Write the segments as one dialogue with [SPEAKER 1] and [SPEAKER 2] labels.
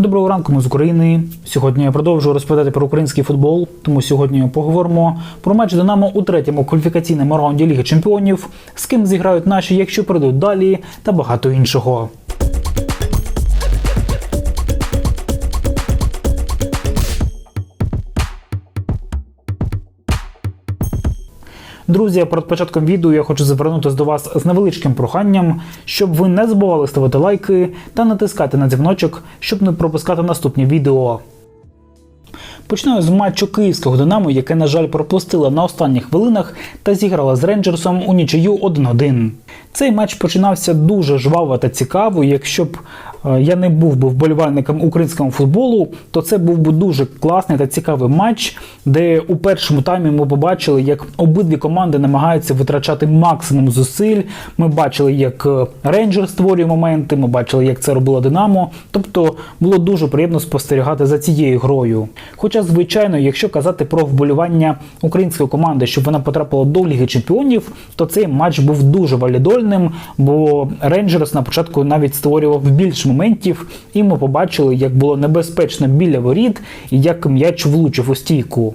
[SPEAKER 1] Доброго ранку, ми з України. Сьогодні я продовжую розповідати про український футбол. Тому сьогодні поговоримо про матч Динамо у третьому кваліфікаційному раунді Ліги Чемпіонів, з ким зіграють наші, якщо прийдуть далі, та багато іншого. Друзі, перед початком відео я хочу звернутися до вас з невеличким проханням, щоб ви не забували ставити лайки та натискати на дзвіночок, щоб не пропускати наступні відео. Починаю з матчу київського Динамо, яке, на жаль, пропустило на останніх хвилинах та зіграла з Рейнджерсом у нічию 1-1. Цей матч починався дуже жваво та цікаво. Якщо б я не був би вболівальником українського футболу, то це був би дуже класний та цікавий матч, де у першому таймі ми побачили, як обидві команди намагаються витрачати максимум зусиль. Ми бачили, як е, Рейнджер створює моменти, ми бачили, як це робило Динамо. Тобто було дуже приємно спостерігати за цією грою. Хоча, звичайно, якщо казати про вболівання української команди, щоб вона потрапила до Ліги Чемпіонів, то цей матч був дуже валідольним, бо Рейнджерс на початку навіть створював більше моментів, і ми побачили, як було небезпечно біля воріт і як м'яч влучив у стійку.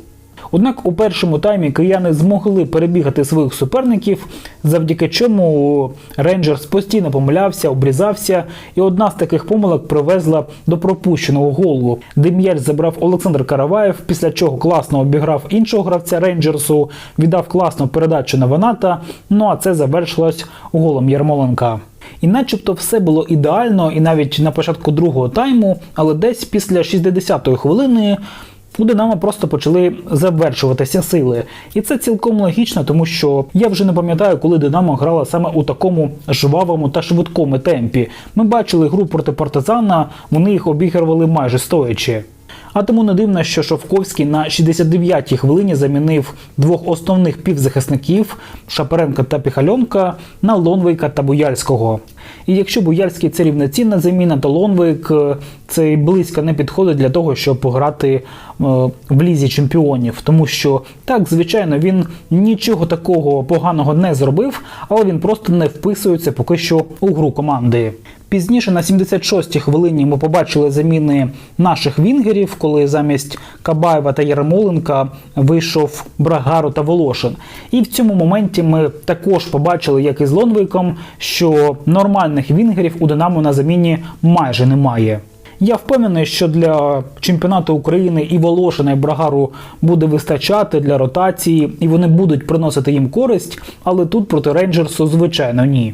[SPEAKER 1] Однак у першому таймі кияни змогли перебігати своїх суперників, завдяки чому Рейнджерс постійно помилявся, обрізався, і одна з таких помилок привезла до пропущеного голу, де м'яч забрав Олександр Караваєв, після чого класно обіграв іншого гравця Рейнджерсу, віддав класну передачу на Ваната. Ну а це завершилось голом Ярмоленка. І начебто все було ідеально, і навіть на початку другого тайму, але десь після 60-ї хвилини у Динамо просто почали завершуватися сили. І це цілком логічно, тому що я вже не пам'ятаю, коли Динамо грала саме у такому жвавому та швидкому темпі. Ми бачили гру проти партизана, вони їх обігрували майже стоячи. А тому не дивно, що Шовковський на 69-й хвилині замінив двох основних півзахисників Шапаренка та Піхальонка на Лонвейка та Буяльського. І якщо Буяльський це рівноцінна заміна, то Лонвейк це близько не підходить для того, щоб пограти е, в лізі чемпіонів, тому що так, звичайно, він нічого такого поганого не зробив, але він просто не вписується поки що у гру команди. Пізніше на 76-й хвилині ми побачили заміни наших вінгерів, коли замість Кабаєва та Ярмоленка вийшов Брагару та Волошин. І в цьому моменті ми також побачили, як і з Лонвейком, що нормальних вінгерів у Динамо на заміні майже немає. Я впевнений, що для чемпіонату України і Волошина, і Брагару буде вистачати для ротації, і вони будуть приносити їм користь, але тут проти Рейнджерсу, звичайно, ні.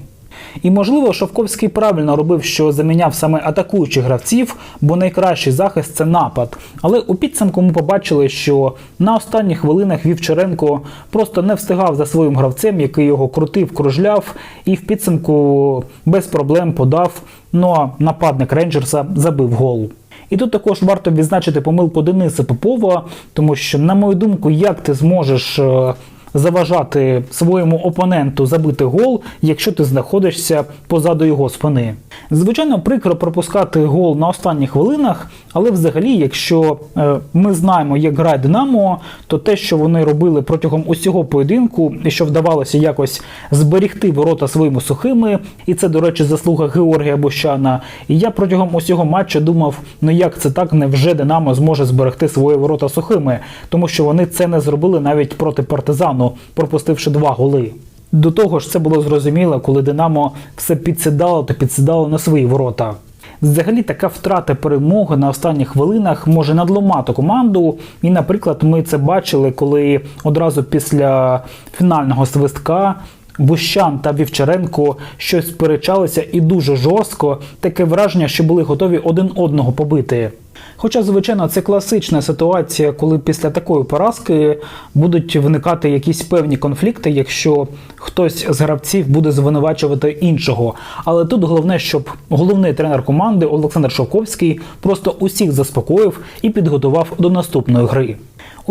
[SPEAKER 1] І можливо, Шовковський правильно робив, що заміняв саме атакуючих гравців, бо найкращий захист це напад. Але у підсумку ми побачили, що на останніх хвилинах Вівчаренко просто не встигав за своїм гравцем, який його крутив, кружляв, і в підсумку без проблем подав. Ну а нападник Рейнджерса забив гол. І тут також варто відзначити помилку Дениса Попова, тому що, на мою думку, як ти зможеш е, заважати своєму опоненту забити гол, якщо ти знаходишся позаду його спини. Звичайно, прикро пропускати гол на останніх хвилинах, але взагалі, якщо е, ми знаємо, як грає Динамо, то те, що вони робили протягом усього поєдинку, і що вдавалося якось зберігти ворота своїми сухими, і це, до речі, заслуга Георгія Бущана. І я протягом усього матчу думав, ну як це так, невже Динамо зможе зберегти свої ворота сухими, тому що вони це не зробили навіть проти партизану, пропустивши два голи. До того ж, це було зрозуміло, коли Динамо все підсідало та підсідало на свої ворота. Взагалі, така втрата перемоги на останніх хвилинах може надломати команду. І, наприклад, ми це бачили, коли одразу після фінального свистка. Бущан та Вівчаренко щось сперечалися і дуже жорстко, таке враження, що були готові один одного побити. Хоча, звичайно, це класична ситуація, коли після такої поразки будуть виникати якісь певні конфлікти, якщо хтось з гравців буде звинувачувати іншого. Але тут головне, щоб головний тренер команди Олександр Шовковський просто усіх заспокоїв і підготував до наступної гри.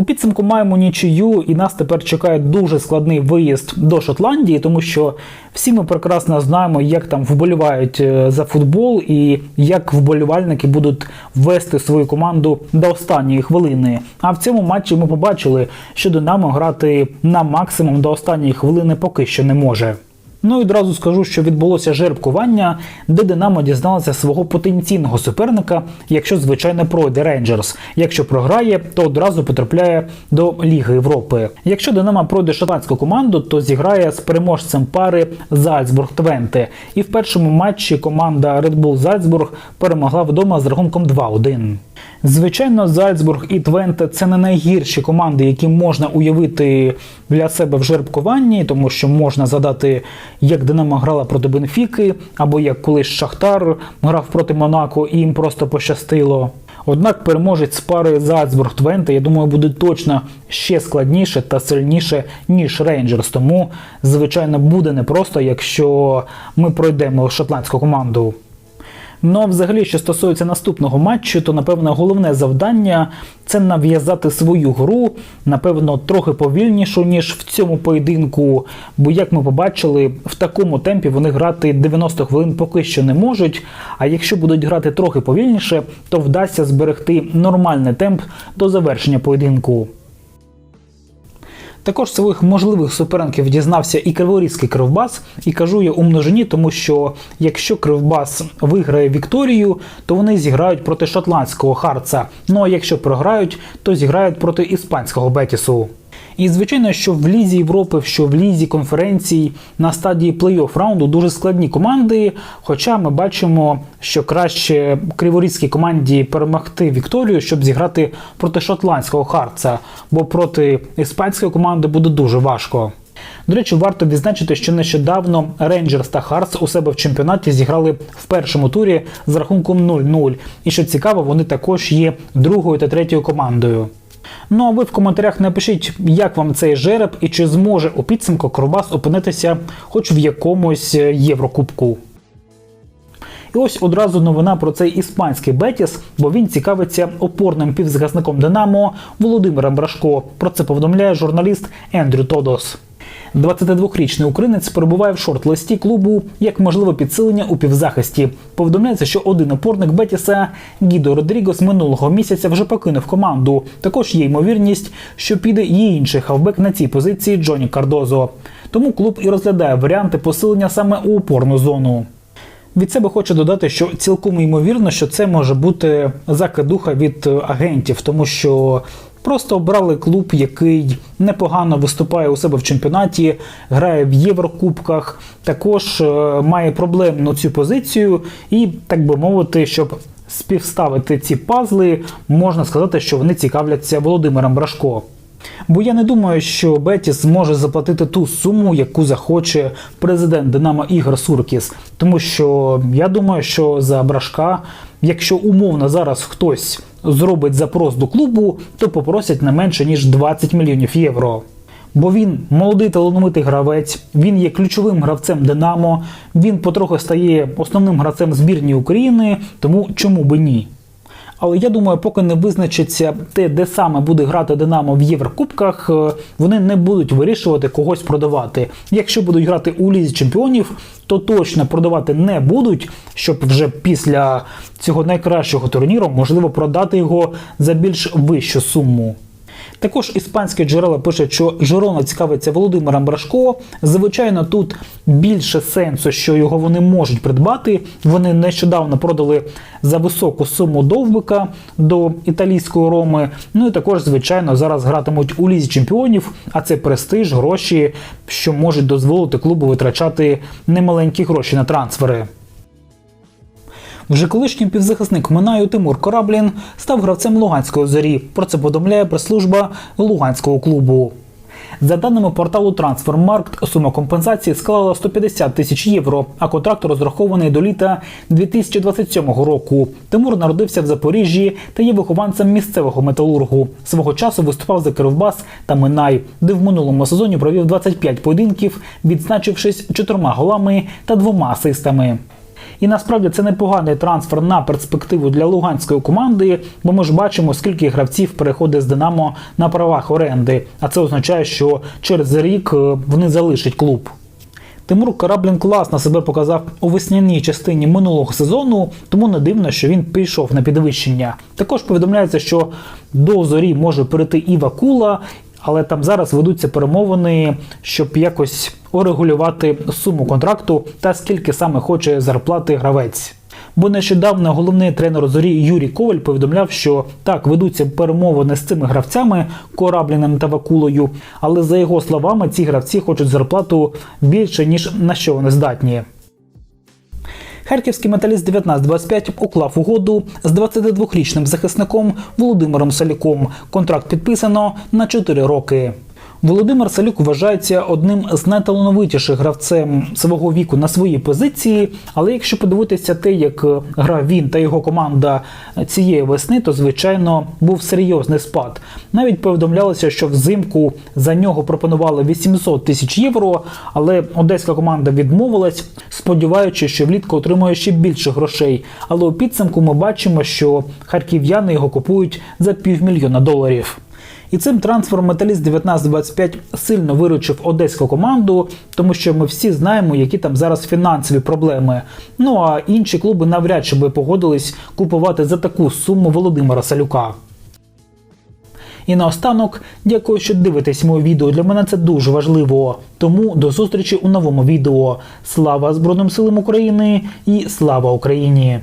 [SPEAKER 1] У підсумку маємо нічию, і нас тепер чекає дуже складний виїзд до Шотландії, тому що всі ми прекрасно знаємо, як там вболівають е, за футбол і як вболівальники будуть вести свою команду до останньої хвилини. А в цьому матчі ми побачили, що Динамо грати на максимум до останньої хвилини поки що не може. Ну і одразу скажу, що відбулося жеребкування, де Динамо дізналася свого потенційного суперника, якщо звичайно пройде Рейнджерс. Якщо програє, то одразу потрапляє до Ліги Європи. Якщо Динамо пройде шотландську команду, то зіграє з переможцем пари Зальцбург Твенте. І в першому матчі команда Red Bull Зальцбург перемогла вдома з рахунком 2-1. Звичайно, Зальцбург і Твенте це не найгірші команди, які можна уявити для себе в жеребкуванні, тому що можна задати, як Динамо грала проти Бенфіки, або як колись Шахтар грав проти Монако і їм просто пощастило. Однак переможець з пари Зальцбург Твенте, я думаю, буде точно ще складніше та сильніше, ніж Рейнджерс. Тому, звичайно, буде непросто, якщо ми пройдемо шотландську команду. Ну а взагалі, що стосується наступного матчу, то напевно головне завдання це нав'язати свою гру, напевно, трохи повільнішу, ніж в цьому поєдинку. Бо, як ми побачили, в такому темпі вони грати 90 хвилин поки що не можуть. А якщо будуть грати трохи повільніше, то вдасться зберегти нормальний темп до завершення поєдинку. Також своїх можливих суперників дізнався і Криворізький Кривбас, і кажу я у множині, тому що якщо Кривбас виграє Вікторію, то вони зіграють проти шотландського Харца. Ну а якщо програють, то зіграють проти іспанського Бетісу. І звичайно, що в лізі Європи, що в лізі конференцій на стадії плей-офф раунду дуже складні команди. Хоча ми бачимо, що краще криворізькій команді перемогти Вікторію, щоб зіграти проти шотландського Харца, бо проти іспанської команди буде дуже важко. До речі, варто відзначити, що нещодавно Рейнджерс та Харс у себе в чемпіонаті зіграли в першому турі з рахунком 0-0. І що цікаво, вони також є другою та третьою командою. Ну а ви в коментарях напишіть, як вам цей жереб і чи зможе у підсумку Кровбас опинитися хоч в якомусь Єврокубку. І ось одразу новина про цей іспанський Бетіс, бо він цікавиться опорним півзахисником Динамо Володимиром Брашко. Про це повідомляє журналіст Ендрю Тодос. 22-річний українець перебуває в шорт-листі клубу як можливе підсилення у півзахисті. Повідомляється, що один опорник Бетіса Гідо Родрігос минулого місяця вже покинув команду. Також є ймовірність, що піде і інший хавбек на цій позиції Джоні Кардозо. Тому клуб і розглядає варіанти посилення саме у опорну зону. Від себе хочу додати, що цілком ймовірно, що це може бути закидуха від агентів, тому що просто обрали клуб, який непогано виступає у себе в чемпіонаті, грає в Єврокубках, також е, має проблемну цю позицію, і так би мовити, щоб співставити ці пазли, можна сказати, що вони цікавляться Володимиром Брашко. Бо я не думаю, що Бетіс зможе заплатити ту суму, яку захоче президент Динамо Ігор Суркіс. Тому що я думаю, що за брашка, якщо умовно зараз хтось зробить запрос до клубу, то попросять не менше ніж 20 мільйонів євро. Бо він молодий талановитий гравець, він є ключовим гравцем Динамо, він потроху стає основним гравцем збірні України, тому чому би ні? Але я думаю, поки не визначиться те, де саме буде грати Динамо в Єврокубках, е, вони не будуть вирішувати когось продавати. Якщо будуть грати у лізі чемпіонів, то точно продавати не будуть, щоб вже після цього найкращого турніру можливо продати його за більш вищу суму. Також іспанські джерела пишуть, що Жирона цікавиться Володимиром Брашко. Звичайно, тут більше сенсу, що його вони можуть придбати. Вони нещодавно продали за високу суму довбика до італійської роми. Ну і також, звичайно, зараз гратимуть у лізі чемпіонів, а це престиж, гроші, що можуть дозволити клубу витрачати немаленькі гроші на трансфери. Вже колишній півзахисник Минаю Тимур Кораблін став гравцем Луганської зорі. Про це повідомляє прес-служба Луганського клубу. За даними порталу Трансфермаркт, сума компенсації склала 150 тисяч євро, а контракт розрахований до літа 2027 року. Тимур народився в Запоріжжі та є вихованцем місцевого металургу. Свого часу виступав за Кривбас та Минай, де в минулому сезоні провів 25 поєдинків, відзначившись чотирма голами та двома асистами. І насправді це непоганий трансфер на перспективу для луганської команди, бо ми ж бачимо, скільки гравців переходить з Динамо на правах оренди. А це означає, що через рік е, вони залишать клуб. Тимур Караблін класно себе показав у весняній частині минулого сезону, тому не дивно, що він пішов на підвищення. Також повідомляється, що до зорі може перейти і Вакула, але там зараз ведуться перемовини, щоб якось урегулювати суму контракту та скільки саме хоче зарплати гравець. Бо нещодавно головний тренер зорі Юрій Коваль повідомляв, що так ведуться перемовини з цими гравцями Корабліним та Вакулою, але за його словами, ці гравці хочуть зарплату більше ніж на що вони здатні. Харківський металіст 1925 уклав угоду з 22-річним захисником Володимиром Салюком. Контракт підписано на 4 роки. Володимир Салюк вважається одним з найталановитіших гравцем свого віку на своїй позиції. Але якщо подивитися те, як грав він та його команда цієї весни, то звичайно був серйозний спад. Навіть повідомлялося, що взимку за нього пропонували 800 тисяч євро, але одеська команда відмовилась, сподіваючись, що влітку отримує ще більше грошей. Але у підсумку ми бачимо, що харків'яни його купують за півмільйона доларів. І цим трансфером металіст 1925 сильно виручив одеську команду, тому що ми всі знаємо, які там зараз фінансові проблеми. Ну а інші клуби навряд чи би погодились купувати за таку суму Володимира Салюка. І наостанок, дякую, що дивитесь моє відео. Для мене це дуже важливо. Тому до зустрічі у новому відео. Слава Збройним силам України і слава Україні!